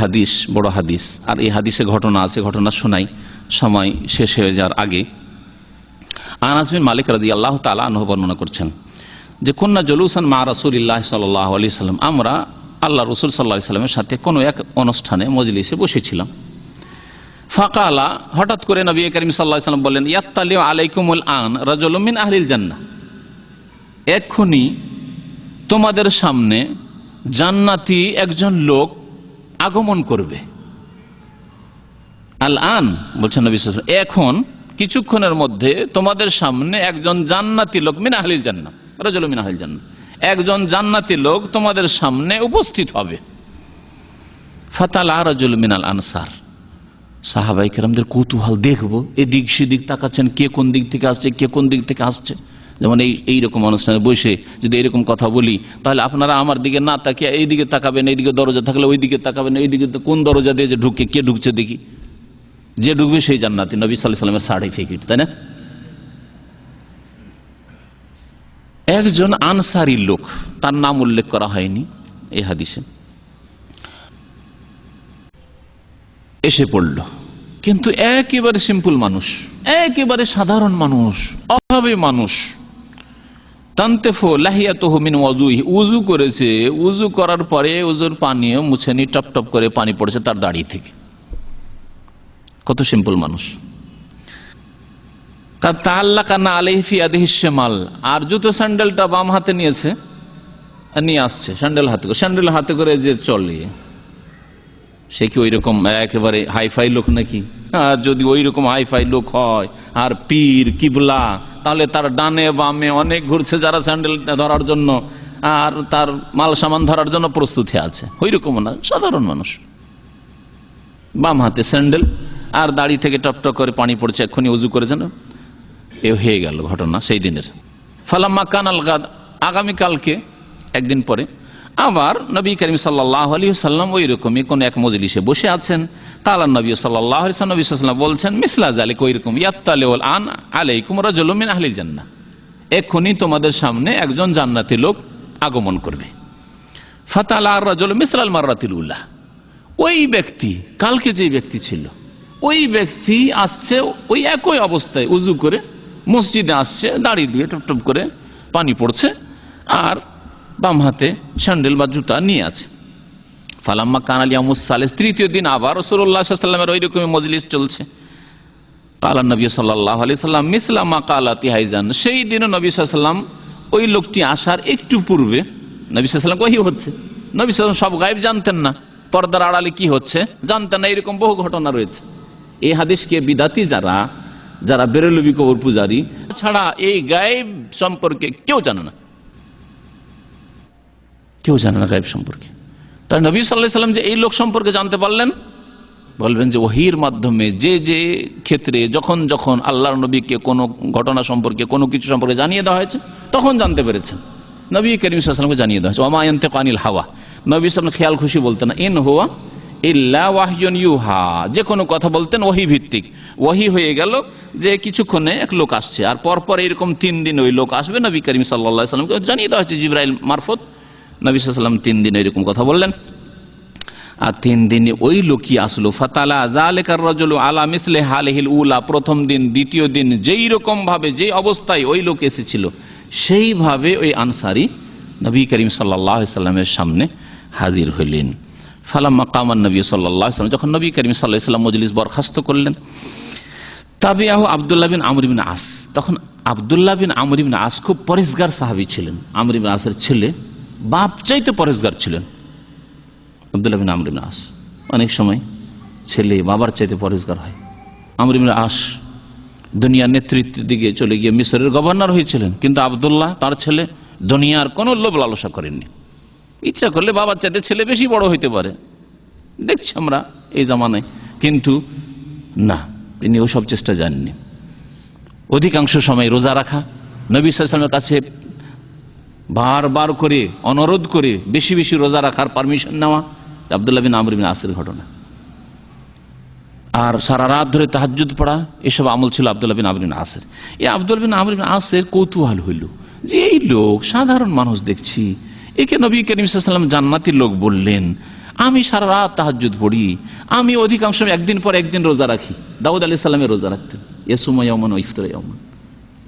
হাদিস, বড় হাদিস। আর এই হাদিসে ঘটনা আছে, ঘটনা শোনাই, সময় শেষ হয়ে যাওয়ার আগে। আনাসবিন মালিক রাজি আল্লাহ তালা আনহ বর্ণনা করছেন যে কন্যা জলুসান মা রাসুলিল্লাহ সাল্লাহ আলি সাল্লাম, আমরা আল্লাহ রসুল সাল্লাহ সাল্লামের সাথে কোনো এক অনুষ্ঠানে, মজলিসে বসেছিলাম। ফাঁকা আলা হঠাৎ করে নবী করিম সাল্লাহ সাল্লাম বললেন ইয়াত্তালি আলাইকুমুল আন রাজলমিন আহলিল জান্না এক্ষুনি তোমাদের সামনে জান্নাতি একজন লোক আগমন করবে। আল আন বলছেন এখন কিছুক্ষণের মধ্যে তোমাদের সামনে একজন জান্নাতি লোক, মিন আহলিল জান্না রাজুল মিন আহলিল জান্না একজন জান্নাতি লোক তোমাদের সামনে উপস্থিত হবে। ফাতালা রাজুল মিনাল আনসার সাহাবাই কেরামদের কৌতূহল, দেখব, এদিক সেদিক তাকাচ্ছেন, কে কোন দিক থেকে আসছে, কে কোন দিক থেকে আসছে। যেমন এই, এইরকম অনুষ্ঠানে বসে যদি এরকম কথা বলি, তাহলে আপনারা আমার দিকে না তাকিয়ে এই দিকে তাকাবেন, এইদিকে দরজা থাকলে ওই দিকে তাকাবেন, এইদিকে কোন দরজা দিয়ে যে ঢুকে কে ঢুকছে দেখি? যে ঢুকবে সেই জান্নাতি নবী সাল্লাহ সাল্লামের সার্টিফিকেট তাই না? একজন আনসারি লোক, তার নাম উল্লেখ করা হয়নি এই হাদিসে। এসে পড়ল। কিন্তু একেবারে সিম্পল মানুষ, একেবারে সাধারণ মানুষ, অভাবে মানুষ তান্তেফো লাহিয়া তহমিন ওয়াজুই উজু করেছে। উজু করার পরে উজুর পানি মুছেনি টপ টপ করে পানি পড়েছে তার দাড়ি থেকে। কত সিম্পল মানুষ। তার তাল্লা কান্না আলহিফি আদিহিসেমাল আর জুতো স্যান্ডেলটা বাম হাতে নিয়েছে, নিয়ে আসছে, স্যান্ডেল হাতে করে, স্যান্ডেল হাতে করে যে চলে। সে কি ওই রকম একেবারে হাইফাই লোক নাকি? আর যদি ওই রকম হাইফাই লোক হয়, আর পীর, কিবলা, তাহলে তার ডানে বামে অনেক ঘুরছে যারা স্যান্ডেল ধরার জন্য, আর তার মাল সামান ধরার জন্য প্রস্তুতি আছে। ওই রকম না, সাধারণ মানুষ। বাম হাতে স্যান্ডেল, আর দাড়ি থেকে টপটপ করে পানি পড়ছে, এক্ষুনি উজু করেছেন এ হয়ে গেল ঘটনা সেই দিনের। ফালাম্মা কানাল গাদ, আগামীকালকে, একদিন পরে আবার নবী করিম সাল্লাহ আলী সাল্লাম ওই রকমই কোন এক মজলিসে বসে আছেন। তালা নবী সাল্লাহ আলি নবী সাল্লাম বলছেন, মিসলা জালিক ওই রকম ইয়াত্তালেউল আন আলাইকুম রাজলমিন আহলিল জান্না এক্ষুনি তোমাদের সামনে একজন জান্নাতি লোক আগমন করবে। ফাতাল আর রাজল মিসলাল মার্রাতিল উল্লাহ ওই ব্যক্তি, কালকে যে ব্যক্তি ছিল, ওই ব্যক্তি আসছে ওই একই অবস্থায় উজু করে, মসজিদে আসছে দাড়ি দিয়ে টপ টপ করে পানি পড়ছে, আর বাম হাতে স্যান্ডেল বা জুতা নিয়ে আছে। ফালাম্মা কানালিয়া মুসালেস তৃতীয় দিন আবার রসুল্লাহ সাল্লামের ওই রকমই মজলিস চলছে। কালা নবী সাল্লাহ আলি সাল্লাম মিসলামা কালাতি হাইজান সেই দিনও নবী সাল্লাম ওই লোকটি আসার একটু পূর্বে, নবী সাল্লাম ওই হচ্ছে। নবী সাল্লাম সব গায়েব জানতেন না। পর্দার আড়ালে কি হচ্ছে? জানতেন না, এরকম বহু ঘটনা রয়েছে। এই হাদিসকে বিদাতি যারা যারা বেরেলবি কবর পূজারী ছাড়া এই গায়েব সম্পর্কে কেউ জানে না। কেউ জানে না গায়েব সম্পর্কে। তাই নবী সাল্লাহ সাল্লাম যে এই লোক সম্পর্কে জানতে পারলেন, বলবেন যে ওহির মাধ্যমে যে যে ক্ষেত্রে যখন যখন আল্লাহর নবীকে কোনো ঘটনা সম্পর্কে কোনো কিছু সম্পর্কে জানিয়ে দেওয়া হয়েছে, তখন জানতে পেরেছেন। নবী করিম জানিয়ে দেওয়া হয়েছে ওমায়ন্তে কানিল হাওয়া। নবী সাল্লাম খেয়াল খুশি বলতেন, ইন হোয়া ইল্লা ওয়াহিয়ন ইউহা। যে কোনো কথা বলতেন ওহি ভিত্তিক। ওহি হয়ে গেল যে কিছুক্ষণে এক লোক আসছে, আর পরপর এরকম তিন দিন ওই লোক আসবে, নবী করিম সাল্লাহ সাল্লামকে জানিয়ে দেওয়া হয়েছে, জিব্রাইল মারফত। নবী সাল্লাম তিন দিন এরকম কথা বললেন। আর তিন দিনে ওই লোকই আসলো, ফাতালা আলা উলা, প্রথম দিন, দ্বিতীয় দিন, যেই রকম ভাবে যে অবস্থায় ওই লোক এসেছিল, সেইভাবে ওই আনসারি নবী করিম সাল্লামের সামনে হাজির হইলেন। ফালাম্মা কামান নবী সাল্লাম যখন নবী করিম সাল্লাহ মজলিস বরখাস্ত করলেন তবে আহ আবদুল্লাহ বিন আমর বিন আস, তখন আবদুল্লাহ বিন আমর বিন আস খুব পরিষ্কার সাহাবি ছিলেন। আমরিবিন আসের ছেলে বাপ চাইতে পরেশগার ছিলেন। আবদুল্লাহ বিন আমরিন আস। অনেক সময় ছেলে বাবার চাইতে পরেশগার হয়। আমরিন আস দুনিয়ার নেতৃত্বের দিকে চলে গিয়ে মিশরের গভর্নর হয়েছিলেন। কিন্তু আবদুল্লাহ তার ছেলে দুনিয়ার কোনো লোভ লালসা করেননি। ইচ্ছা করলে বাবার চাইতে ছেলে বেশি বড় হইতে পারে। দেখছি আমরা এই জামানায়। কিন্তু না, তিনি ওসব চেষ্টা জাননি অধিকাংশ সময় রোজা রাখা। নবী সাল্লামের কাছে বারবার করে, অনুরোধ করে বেশি বেশি রোজা রাখার পারমিশন নেওয়া আবদুল্লাহ বিন আমর বিন আসের ঘটনা। আর সারা রাত ধরে তাহাজুদ পড়া, এসব আমল ছিল আবদুল্লাহ বিন আমর বিন আসের। এই আবদুল বিন আমর বিন আসের কৌতূহল হইল যে এই লোক সাধারণ মানুষ দেখছি। একে নবী করিম সাল্লাম জান্নাতির লোক বললেন, আমি সারা রাত তাহাজুদ পড়ি, আমি অধিকাংশ একদিন পর একদিন রোজা রাখি। দাউদ আলি সাল্লামের রোজা রাখতেন। এ সময় অমন ইফতর অমন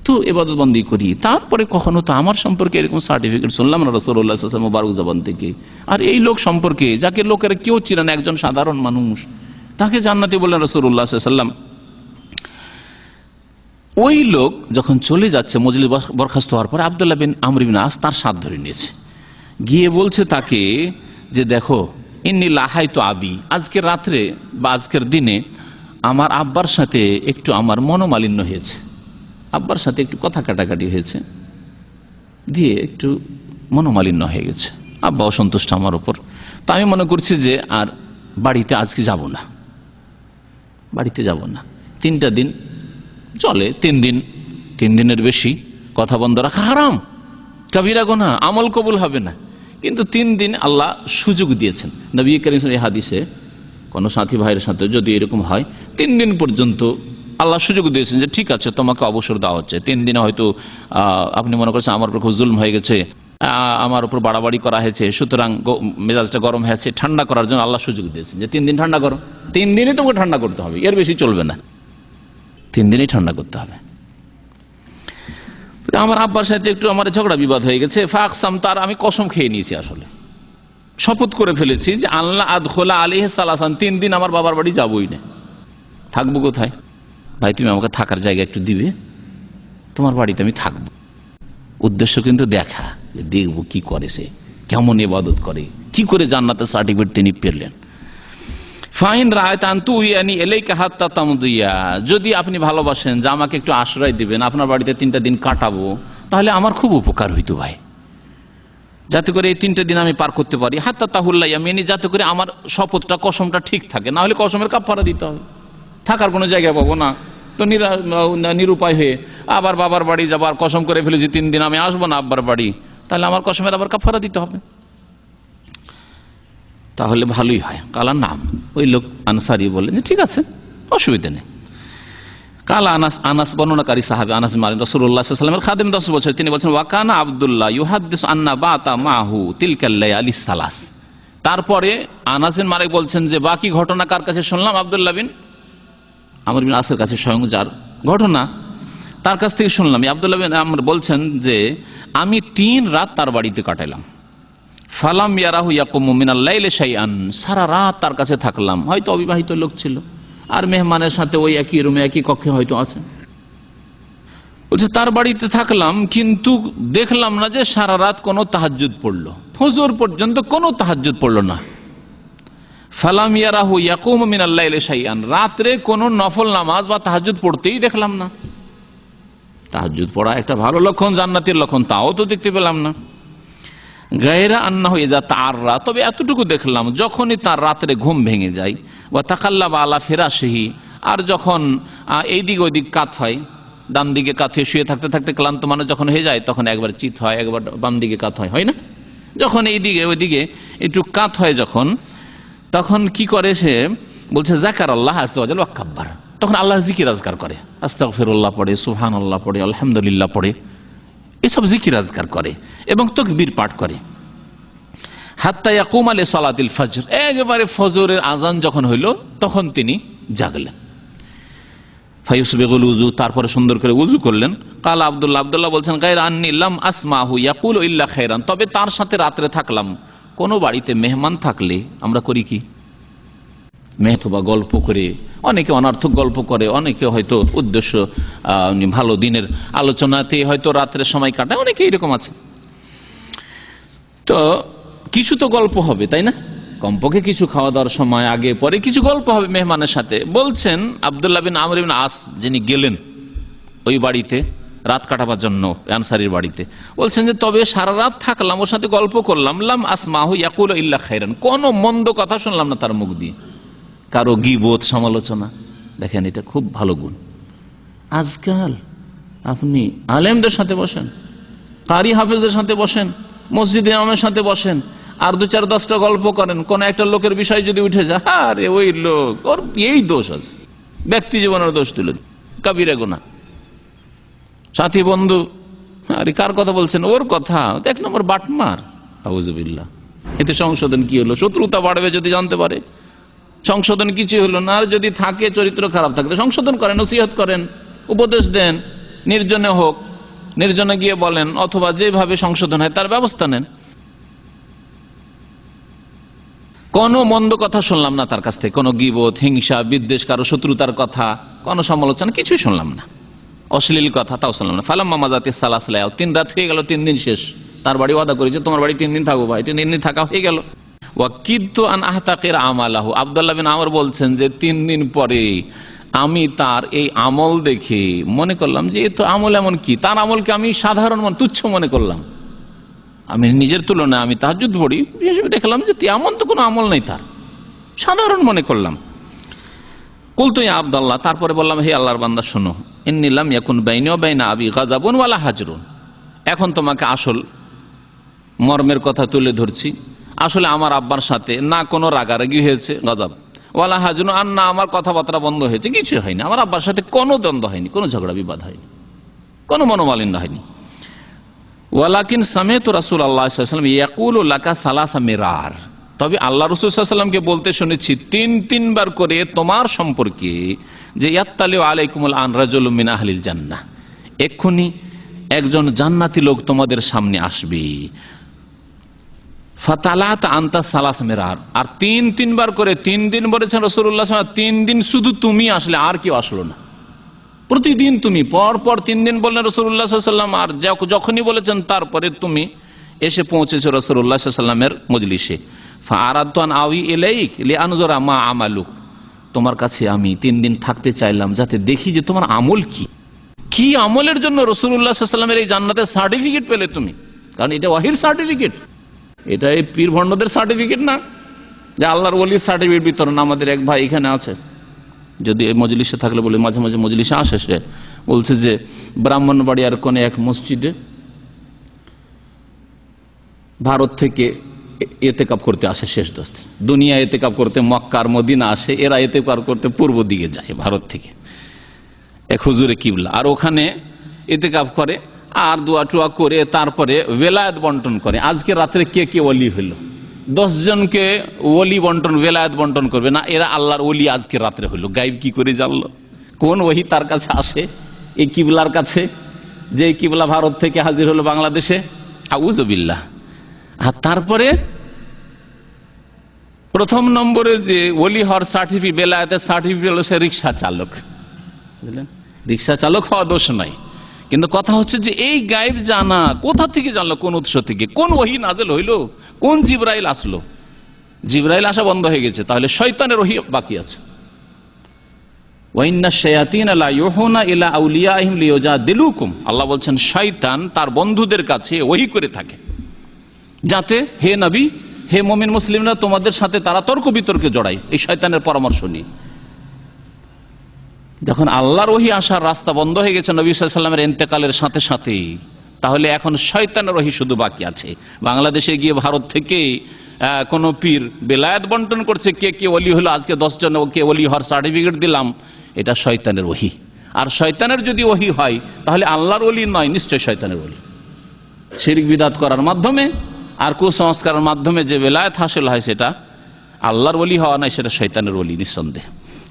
তো এবাদত বন্দি করি। তারপরে কখনো তো আমার সম্পর্কে এরকম সার্টিফিকেট শুনলাম না রসুল্লাহ মুবারক জবান থেকে। আর এই লোক সম্পর্কে, যাকে লোকের কেউ চিনেন একজন সাধারণ মানুষ, তাকে জান্নাতি বললেন রসুল্লাহ সাল্লাম ওই লোক যখন চলে যাচ্ছে মজলি বরখাস্ত হওয়ার পরে আবদুল্লাহ বিন আমরিবিন আস তার সাথ ধরে নিয়েছে। গিয়ে বলছে তাকে যে দেখো, ইন্নি লাহাই তো আবি আজকের রাত্রে বা আজকের দিনে আমার আব্বার সাথে একটু আমার মনোমালিন্য হয়েছে। আব্বার সাথে একটু কথা কাটাকাটি হয়েছে। দিয়ে একটু মনোমালিন্য হয়ে গেছে। আব্বা অসন্তুষ্ট আমার ওপর তা আমি মনে করছি যে আর বাড়িতে আজকে যাব না। বাড়িতে যাব না। তিনটা দিন চলে, তিন দিন, তিন দিনের বেশি কথা বন্ধ রাখা হারাম। কবিরা গোনা, আমল কবুল হবে না। কিন্তু তিন দিন আল্লাহ সুযোগ দিয়েছেন। নবী করিম হাদিসে কোনো সাথী ভাইয়ের সাথে যদি এরকম হয়, তিন দিন পর্যন্ত আল্লাহ সুযোগ দিয়েছেন যে, ঠিক আছে, তোমাকে অবসর দেওয়া হচ্ছে। তিন দিনে হয়তো আপনি মনে করছেন আমার উপর খুব জুলম হয়ে গেছে আমার উপর বাড়াবাড়ি করা হয়েছে, সুতরাং মেজাজটা গরম হয়েছে ঠান্ডা করার জন্য আল্লাহ সুযোগ দিয়েছেন যে, তিন দিন ঠান্ডা করো। তিন দিনই তোমাকে ঠান্ডা করতে হবে, এর বেশি চলবে না। তিন দিনই ঠান্ডা করতে হবে। আমার আব্বার সাথে একটু আমার ঝগড়া বিবাদ হয়ে গেছে, ফাকসাম তার, আমি কসম খেয়ে নিয়েছি আসলে। শপথ করে ফেলেছি যে, আল্লাহ আদখোলা আলিহ সালাসান তিন দিন আমার বাবার বাড়ি যাবই না। থাকব কোথায়? ভাই, তুমি আমাকে থাকার জায়গা একটু দিবে? তোমার বাড়িতে আমি থাকব। উদ্দেশ্য কিন্তু দেখা দেখব কি করে সে, কেমন ইবাদত করে, কি করে জান্নাতের সার্টিফিকেট তিনি পেলেন। ফাইন রায় তান্তু ইয়ানি এলেইকা হাত্তা তামুদিয়া। যদি আপনি ভালোবাসেন, যে আমাকে একটু আশ্রয় দিবেন, আপনার বাড়িতে তিনটা দিন কাটাবো, তাহলে আমার খুব উপকার হইতো ভাই। যাতে করে এই তিনটে দিন আমি পার করতে পারি। হাত্তা তাহুল্লাহ ইয়ামিনী যাতে করে আমার শপথটা, কসমটা ঠিক থাকে। না হলে কসমের কাপড়া দিতে হবে। থাকার কোনো জায়গা পাবো না। তো নিরা- নিরুপায় হয়ে আবার বাবার বাড়ি যাবার কসম করে ফেলেছি, তিন দিন আমি আসব না আব্বার বাড়ি। তাহলে আমার কসমের আবার কাফারা দিতে হবে। তাহলে ভালোই হয়। কালার নাম। ওই লোক আনসারি বললেন যে, ঠিক আছে, অসুবিধা নেই। কালা আনাস আনাস বর্ণনাকারী সাহাবি আনাস মালিন রসুল্লাহামের খাদেম দশ বছর। তিনি বলছেন, ওয়াকানা আবদুল্লাহ ইউহাদ্দিস আন্না বাতা মাহু তিলকাল্লাই আলি সালাস। তারপরে আনাসের মালিক বলছেন যে, বাকি ঘটনা কার কাছে শুনলাম আবদুল্লাহ বিন আমর বিন আসের কাছে স্বয়ং যার ঘটনা, তার কাছ থেকে শুনলাম। আবদুল্লাহ বিন আমর বলছেন যে, আমি তিন রাত তার বাড়িতে কাটাইলাম। ফালাম ইয়ারাহু ইয়াকুম মিনাল্লাইলে শাইআন। সারা রাত তার কাছে থাকলাম। হয়তো অবিবাহিত লোক ছিল। আর মেহমানের সাথে ওই একই রুমে একই কক্ষে হয়তো আছে। বলছে, তার বাড়িতে থাকলাম, কিন্তু দেখলাম না যে সারা রাত কোনো তাহাজ্জুদ পড়ল। ফজর পর্যন্ত কোনো তাহাজ্জুদ পড়ল না। ফালাম ইয়ারাহু ইয়াকুম মিনাল্লাইলে শাইআন। রাত্রে কোনো নফল নামাজ বা তাহাজ্জুদ পড়তেই দেখলাম না। তাহাজ্জুদ পড়া একটা ভালো লক্ষণ জান্নাতের লক্ষণ তাও তো দেখতে পেলাম না। গায়েরা আন্না হয়ে যা তাররা তবে এতটুকু দেখলাম যখনই তার রাত্রে ঘুম ভেঙে যায় বা তাকাল্লা বা আলা ফেরাসেহি আর যখন আহ, এই দিক ওই দিক কাত হয় ডান দিকে কাত হয়ে শুয়ে থাকতে থাকতে ক্লান্ত মানুষ যখন হয়ে যায় তখন একবার চিত হয় একবার বাম দিকে কাত হয় হয় না? যখন এই দিকে ওই দিকে একটু কাত হয় যখন তখন কি করে সে? বলছে, জাকার আল্লাহ আস্তাল ওয়াক্কাব্বার তখন আল্লাহ জিকির আজগার করে। আস্তাক ফিরুল্লাহ পড়ে সুহান আল্লাহ পড়ে, আলহামদুলিল্লাহ পড়ে। এসব জিকির আজগার করে এবং তকবীর পাঠ করে। হাত্তা ইয়াকুম আলী সালাতিল ফজর। একেবারে ফজরের আজান যখন হইল, তখন তিনি জাগলেন। ফাইস বেগুল উজু তারপরে সুন্দর করে উজু করলেন। কাল আবদুল্লাহ আবদুল্লাহ বলছেন, গায়ের আন্নিল্লাম আসমাহু ইয়াকুল ইল্লা খেরান তবে তার সাথে রাত্রে থাকলাম। কোনো বাড়িতে মেহমান থাকলে আমরা করি কি? মেহতবা গল্প করে, অনেকে অনার্থক গল্প করে, অনেকে হয়তো উদ্দেশ্য ভালো দিনের আলোচনাতে হয়তো রাত্রের সময় কাটায়, অনেকে এরকম আছে। তো কিছু তো গল্প হবে, তাই না? কমপক্ষে কিছু খাওয়া দাওয়ার সময়, আগে, পরে কিছু গল্প হবে মেহমানের সাথে। বলছেন আবদুল্লাহ বিন আমর বিন আস যিনি গেলেন ওই বাড়িতে রাত কাটাবার জন্য আনসারির বাড়িতে। বলছেন যে, তবে সারা রাত থাকলাম, ওর সাথে গল্প করলাম। লাম আসমাহু ইয়াকুল ইল্লা খাইরান। কোনো মন্দ কথা শুনলাম না তার মুখ দিয়ে। কারও গিবোধ সমালোচনা। দেখেন, এটা খুব ভালো গুণ। আজকাল আপনি আলেমদের সাথে বসেন, কারি হাফেজদের সাথে বসেন, মসজিদ ইমামের সাথে বসেন, আর দু চার দশটা গল্প করেন। কোন একটা লোকের বিষয় যদি উঠে যায় আরে ওই লোক, ওর এই দোষ আছে। ব্যক্তি জীবনের দোষ তুলে কাবিরা গোনা সাথী বন্ধু, আরে কার কথা বলছেন? ওর কথা। এক নম্বর বাটমার। আউজবিল্লা এতে সংশোধন কি হলো? শত্রুতা বাড়বে যদি জানতে পারে। সংশোধন কিছু হলো না। আর যদি থাকে, চরিত্র খারাপ থাকলে সংশোধন করেন, নসিহত করেন, উপদেশ দেন, নির্জনে হোক। নির্জনে গিয়ে বলেন, অথবা যেভাবে সংশোধন হয়, তার ব্যবস্থা নেন। কোনো মন্দ কথা শুনলাম না তার কাছ থেকে। কোনো গিবত, হিংসা, বিদ্বেষ, কারও শত্রুতার কথা, কোনো সমালোচনা, কিছুই শুনলাম না। অশ্লীল কথা, তাও শুনলাম না। ফালাম্মা মাজাতে সালাসালাই তিন রাত হয়ে গেল, তিন দিন শেষ। তার বাড়ি ওয়াদা করেছে, তোমার বাড়ি তিন দিন থাকব ভাই, তিন দিন থাকা হয়ে গেল। ওয়াকিদ্দু আন আহতাকের আমালাহু, আবদুল্লাহ বিন আমর বলছেন যে, তিন দিন পরে আমি তার এই আমল দেখে মনে করলাম যে, এ তো আমল এমন কি? তার আমলকে আমি সাধারণ মন, তুচ্ছ মনে করলাম। আমি নিজের তুলনায় আমি তাহাজুদ পড়ি দেখলাম যে এমন তো কোনো আমল নেই তার। সাধারণ মনে করলাম। কুলতু আবদাল্লাহ, তারপরে বললাম, হে আল্লাহর বান্দা, শোনো ইন্নিলাম এখন বাইনিও বাইনা আবি গাজাবুন ওয়ালা হাজরুন। এখন তোমাকে আসল মর্মের কথা তুলে ধরছি। আসলে আমার আব্বার সাথে না কোনো রাগারাগি হয়েছে গজাব ওয়ালা হাজরুন আর না আমার কথাবার্তা বন্ধ হয়েছে কিছু হয়নি। আমার আব্বার সাথে কোনো দ্বন্দ্ব হয়নি, কোনো ঝগড়া বিবাদ হয়নি, কোনো মনোমালিন্য হয়নি। ওয়ালাকিন সামেত রাসুল আল্লাহাম ইয়াকুল লাকা সালাসা মেরার। তবে আল্লাহ রসুলামকে বলতে শুনেছি, তিন, তিনবার করে তোমার সম্পর্কে যে ইয়াত্তালে আলাইকুমুল আনরাজুল মিন আহলিল জান্না এক্ষুনি একজন জান্নাতি লোক তোমাদের সামনে আসবে। ফাতালাত আন্তা সালাস মেরার, আর তিন, তিনবার করে, তিন দিন বলেছেন রসুল্লাহ তিন দিন শুধু তুমি আসলে আর কেউ আসলো না। প্রতিদিন তুমি পর পর তিন দিন বললেন রসুল্লাহাম আর যখনই বলেছেন তারপরে তুমি এসে পৌঁছেছো রসুল্লাহ সাল্লামের মজলিসে। আউই লে আমালুক। তোমার কাছে আমি তিন দিন থাকতে চাইলাম যাতে দেখি যে তোমার আমল কি। কি আমলের জন্য রসুল্লাহ সাল্লামের এই জান্নাতের সার্টিফিকেট পেলে তুমি? কারণ এটা ওয়াহির সার্টিফিকেট। এটা এই পীর ভণ্ডদের সার্টিফিকেট না? যে আল্লাহর ওলির সার্টিফিকেট বিতরণ আমাদের এক ভাই এখানে আছে। যদি এই মজলিসে থাকলে বলে মাঝে মাঝে মজলিসে আসে সে। বলছে যে ব্রাহ্মণবাড়িয়ার কোনে এক মসজিদে ভারত থেকে এতেকাপ করতে আসে শেষ দোস্ত। দুনিয়া এতেকাপ করতে মক্কার মদিনা আসে, এরা এতে এতেকাপ করতে পূর্ব দিকে যায়, ভারত থেকে। এক হুজুরে কিবলা, আর ওখানে এতেকাপ করে, আর দোয়া টুয়া করে, তারপরে বেলায়েত বন্টন করে। আজকে রাত্রে কে কে অলি হইল? জনকে ওলি বন্টন বেলায়েত বন্টন করবে না, এরা আল্লাহর ওলি আজকে রাত্রে হইল। গাইব কি করে জানলো? কোন ওহি তার কাছে আসে? এই কিবলার কাছে? যে কিবলা ভারত থেকে হাজির হলো বাংলাদেশে? আউজবিল্লাহ আর তারপরে প্রথম নম্বরে যে ওলি হর সার্টিফিকেট বেলায়েতের সার্টিফিকেট হলো সে রিক্সা চালক। বুঝলেন? রিক্সা চালক হওয়া দোষ নাই। কিন্তু কথা হচ্ছে যে এই গায়েব জানা কোথা থেকে জানলো? কোন উৎস থেকে? কোন ওহি নাজেল হইল? কোন জিব্রাইল আসলো? জিব্রাইল আসা বন্ধ হয়ে গেছে। তাহলে শয়তানের ওহি বাকি আছে। আল্লাহ বলছেন, শয়তান তার বন্ধুদের কাছে ওহি করে থাকে। যাতে হে নবী, হে মমিন মুসলিমরা তোমাদের সাথে তারা তর্ক বিতর্কে জড়ায়, এই শয়তানের পরামর্শ নিয়ে। যখন আল্লাহর ওহি আসার রাস্তা বন্ধ হয়ে গেছে নবী সাল্লামের এন্তেকালের সাথে সাথেই, তাহলে এখন শয়তানের ওহি শুধু বাকি আছে। বাংলাদেশে গিয়ে ভারত থেকে কোনো পীর বেলায়েত বন্টন করছে, কে কে অলি হলো, আজকে দশজন কে অলি হওয়ার সার্টিফিকেট দিলাম, এটা শয়তানের ওহি। আর শয়তানের যদি ওহি হয়, তাহলে আল্লাহর অলি নয়, নিশ্চয় শয়তানের অলি শিরিক বিদাত করার মাধ্যমে আর কুসংস্কারের মাধ্যমে যে বেলায়ত হাসিল হয় সেটা আল্লাহর ওলি হওয়া নাই সেটা শৈতানের ওলি, নিঃসন্দেহ।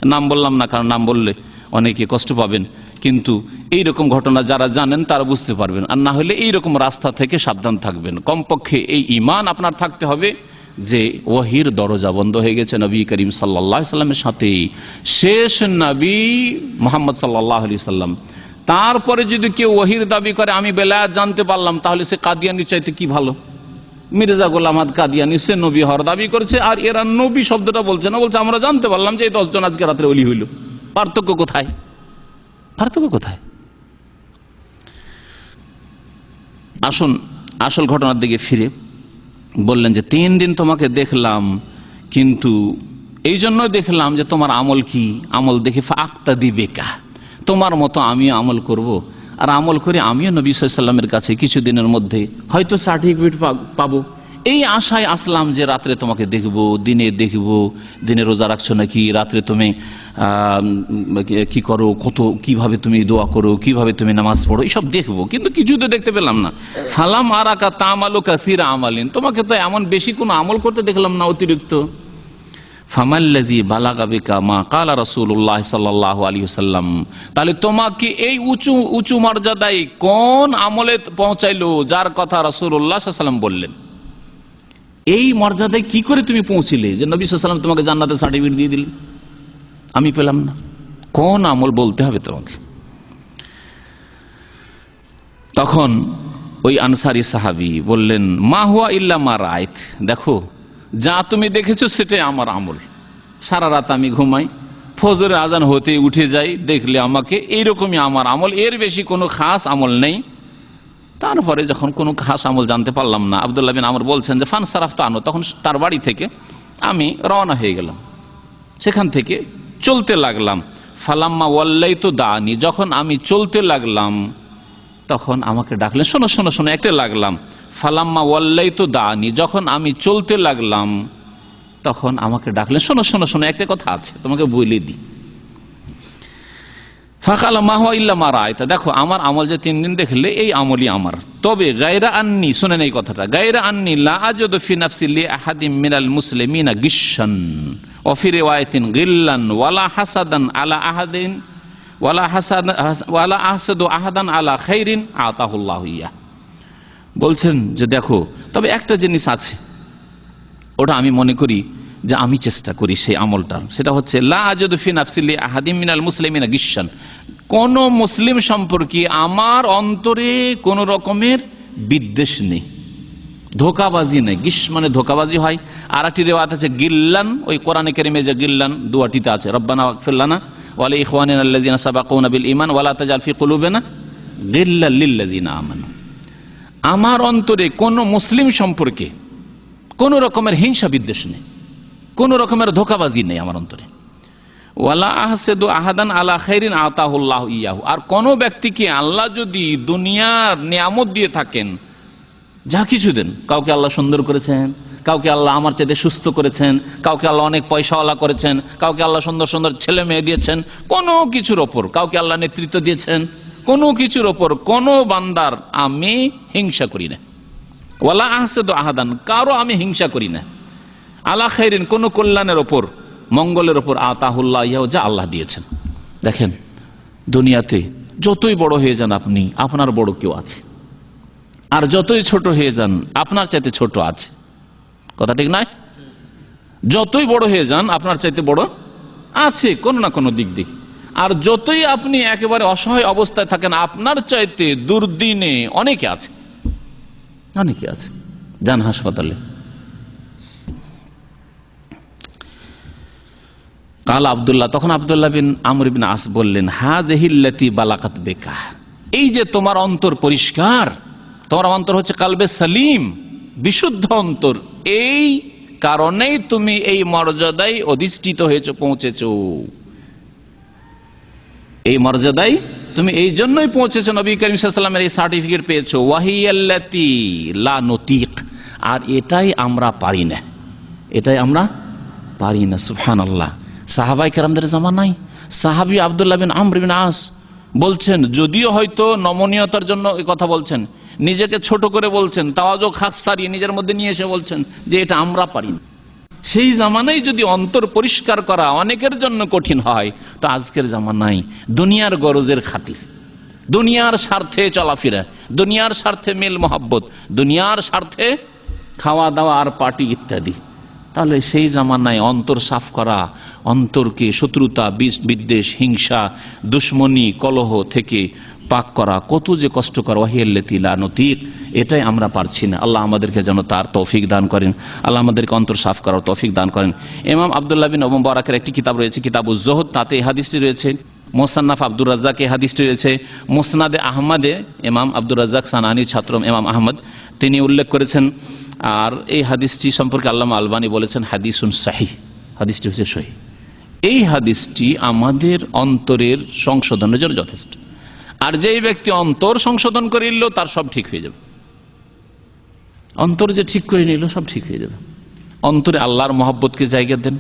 নাম বললাম না, কারণ নাম বললে অনেকে কষ্ট পাবেন। কিন্তু এই রকম ঘটনা যারা জানেন, তারা বুঝতে পারবেন। আর না হলে এই রকম রাস্তা থেকে সাবধান থাকবেন। কমপক্ষে এই ইমান আপনার থাকতে হবে যে ওহির দরজা বন্ধ হয়ে গেছে নবী করিম সাল্লাহ সাল্লামের সাথে শেষ নবী মোহাম্মদ সাল্লাহ আলি সাল্লাম। তারপরে যদি কেউ ওহির দাবি করে, আমি বেলায়াত জানতে পারলাম, তাহলে সে কাদিয়ানি চাইতে কি ভালো? মির্জা গোলাম কাদিয়ানি সে নবী হওয়ার দাবি করছে, আর এরা নবী শব্দটা বলছে না, বলছে, আমরা জানতে পারলাম যে এই দশজন আজকে রাত্রে অলি হইল। পার্থক্য কোথায়? পার্থক্য কোথায়? আসুন, আসল ঘটনার দিকে ফিরে। বললেন যে, তিন দিন তোমাকে দেখলাম, কিন্তু এই জন্য দেখলাম যে তোমার আমল কি? আমল দেখে আক্তা দিবে কা তোমার মতো আমিও আমল করব। আর আমল করে আমিও নবী সাল্লামের কাছে কিছুদিনের মধ্যে। হয়তো সার্টিফিকেট পাবো। এই আশায় আসলাম যে রাত্রে তোমাকে দেখব, দিনে দেখব, দিনে রোজা রাখছো নাকি? রাত্রে তুমি কি করো? কত, কীভাবে তুমি দোয়া করো? কীভাবে তুমি নামাজ পড়ো? এইসব দেখব। কিন্তু কিছু তো দেখতে পেলাম না। ফালাম আর আকা তামালো কাসিরা আমালিন। তোমাকে তো এমন বেশি কোনো আমল করতে দেখলাম না অতিরিক্ত। ফামাল্লাজি বালাগাবিকা মা কালা রসুল্লাহ সাল্লাহ আলী সাল্লাম তাহলে তোমাকে এই উঁচু উঁচু মর্যাদায় কোন আমলে পৌঁছাইলো যার কথা রসুল্লাহ সাল্লাম বললেন? এই মর্যাদায় কি করে তুমি পৌঁছিলে যে নবী সাল্লাম তোমাকে জান্নাতের সার্টিফিকেট দিয়ে দিলেন? আমি পেলাম না। কোন আমল বলতে হবে তোমাকে? তখন ওই আনসারি সাহাবি বললেন, মা হুয়া ইল্লা মা রায়ত দেখো যা তুমি দেখেছ সেটাই আমার আমল। সারা রাত আমি ঘুমাই ফজরে আজান হতে উঠে যাই, দেখলে আমাকে এইরকমই আমার আমল। এর বেশি কোনো খাস আমল নেই। তারপরে যখন কোনো খাস আমল জানতে পারলাম না, আবদুল্লাহ বিন আমর বলছেন যে, ফান সারাফ আনো। তখন তার বাড়ি থেকে আমি রওনা হয়ে গেলাম। সেখান থেকে চলতে লাগলাম। ফালাম্মা ওয়াল্লাই তো দানি যখন আমি চলতে লাগলাম, তখন আমাকে ডাকলেন, শোনো শোনো শোনো। একতে লাগলাম। ফালাম্মা ওয়াল্লাই তো দানি যখন আমি চলতে লাগলাম, তখন আমাকে ডাকলেন, শোনো শোনো শোনো, একটা কথা আছে, তোমাকে বলে দিই। ফাঁকাল মাহা ইল্লা আয়তা দেখো, আমার আমল যে তিন দিন দেখলে, এই আমলই আমার। তবে গায়রা আন্নি শোনেন এই কথাটা, গায়রা আন্নি, লা আজদ ফি নাফসি আহাদিম মিনাল মুসলিমিনা গিশান ওফি রিওয়ায়াতিন গিল্লান, ওয়ালা হাসাদান আলা আহাদিন, ওয়ালা হাসাদ ওয়ালা আহসাদু আহাদান আলা খাইরিন আতাহুল্লাহ ইয়া। বলছেন যে দেখো, তবে একটা জিনিস আছে। ওটা আমি মনে করি যে আমি চেষ্টা করি সেই আমলটা সেটা হচ্ছে, লা আজদুফি নাফসিল্লি আহাদিম মিনাল কোন মুসলিম সম্পর্কে আমার অন্তরে কোন রকমের বিদ্বেষ নেই। ধোকাবাজি নেই। গিস মানে ধোকাবাজি হয়। আর একটি রেওয়াত আছে, গিল্লান, ওই কোরআনে কেরিমে যে গিল্লান দুয়াটিতে আছে, রব্বানা ফিল্লানা ওয়ালে ইখওয়ানিন ঈমান ওয়ালা তাজাল ফি কুলুবিনা গিল্লাল লিল্লাযিনা আমানু। আমার অন্তরে কোন মুসলিম সম্পর্কে কোন রকমের হিংসা বিদ্বেষ নেই, কোন রকমের ধোকাবাজি নেই আমার অন্তরে। ওয়ালা আহসেদু আহাদান আলা খৈরিন আতাহুল্লাহ ইয়াহু। আর কোন ব্যক্তিকে আল্লাহ যদি দুনিয়ার নিয়ামত দিয়ে থাকেন, যা কিছু দেন, কাউকে আল্লাহ সুন্দর করেছেন, কাউকে আল্লাহ আমার চেয়ে সুস্থ করেছেন, কাউকে আল্লাহ অনেক পয়সাওয়ালা করেছেন, কাউকে আল্লাহ সুন্দর সুন্দর ছেলে মেয়ে দিয়েছেন, কোনো কিছুর ওপর কাউকে আল্লাহ নেতৃত্ব দিয়েছেন কোনো কিছুর ওপর কোনো বান্দার আমি হিংসা করি না। ওয়ালা আহসেদ আহাদান, কারও আমি হিংসা করি না। আলা খাইরিন, কোনো কল্যাণের ওপর, মঙ্গলের ওপর আতাহুল্লাহ ইহাও যা আল্লাহ দিয়েছেন। দেখেন, দুনিয়াতে যতই বড় হয়ে যান আপনি, আপনার বড় কেউ আছে। আর যতই ছোট হয়ে যান, আপনার চাইতে ছোট আছে। কথা ঠিক নয়? যতই বড় হয়ে যান, আপনার চাইতে বড় আছে, কোনো না কোনো দিক দিক আর যতই আপনি একেবারে অসহায় অবস্থায় থাকেন, আপনার চাইতে দুর্দিনে অনেকে আছে। অনেকে আছে। যান হাসপাতালে। কাল আবদুল্লাহ, তখন আবদুল্লাহ বিন আমর বিন আস বললেন হা জেহিল্লাতি বালাকাত বেকা। এই যে তোমার অন্তর পরিষ্কার, তোমার অন্তর হচ্ছে কালবে সালিম, বিশুদ্ধ অন্তর। এই কারণেই তুমি এই মর্যাদায় অধিষ্ঠিত হয়েছ, পৌঁছেছ। এই মর্যাদায় তুমি এই জন্যই পৌঁছেছ নবী করিম এই সার্টিফিকেট পেয়েছ। ওয়াহিয়াল্লাতি লা নতিক। আর এটাই আমরা পারি না। এটাই আমরা পারি না সুফহান আল্লাহ সাহাবাই কেরামদের জামা নাই সাহাবি আবদুল্লাহ বিন আমর বিন আস বলছেন, যদিও হয়তো নমনীয়তার জন্য এই কথা বলছেন, নিজেকে ছোট করে বলছেন তাওয়াজও খাস সারিয়ে নিজের মধ্যে নিয়ে এসে বলছেন যে এটা আমরা পারি না। সেই জামানায় যদি অন্তর পরিষ্কার করা অনেকের জন্য কঠিন হয়, তো আজকের জামানায় দুনিয়ার গরজের খাতির। দুনিয়ার স্বার্থে চলাফেরা, দুনিয়ার স্বার্থে মেল মহাব্বত, দুনিয়ার স্বার্থে খাওয়া দাওয়া আর পার্টি ইত্যাদি। তাহলে সেই জামানায় অন্তর সাফ করা, অন্তরকে শত্রুতা, বিষ বিদ্বেষ, হিংসা, দুশ্মনী, কলহ থেকে পাক করা, কত যে কষ্টকর ওয়াহিয়াল্লাতিলা নতিক, এটাই আমরা পারছি না। আল্লাহ আমাদেরকে যেন তার তৌফিক দান করেন। আল্লাহ আমাদেরকে অন্তর সাফ করার তৌফিক দান করেন। এমাম আবদুল্লাহ বিন ওমম বারাকের একটি কিতাব রয়েছে কিতাব উজ্জহদ তাতে হাদিসটি রয়েছে। মোসান্নাফ আব্দুর রাজ্জাক এই হাদিসটি রয়েছে। মুসনাদে আহমদে এমাম আব্দুর রাজ্জাক সানানির ছাত্র এমাম আহমদ, তিনি উল্লেখ করেছেন। আর এই হাদিসটি সম্পর্কে আল্লামা আলবানী বলেছেন, হাদিসুন শাহি হাদিসটি হচ্ছে সহি। এই হাদিসটি আমাদের অন্তরের সংশোধনের জন্য যথেষ্ট। আর যেই ব্যক্তি অন্তর সংশোধন করে নিল, তার সব ঠিক হয়ে যাবে। অন্তর যে ঠিক করে নিল, সব ঠিক হয়ে যাবে। অন্তরে আল্লাহর মহব্বতকে জায়গা দেন।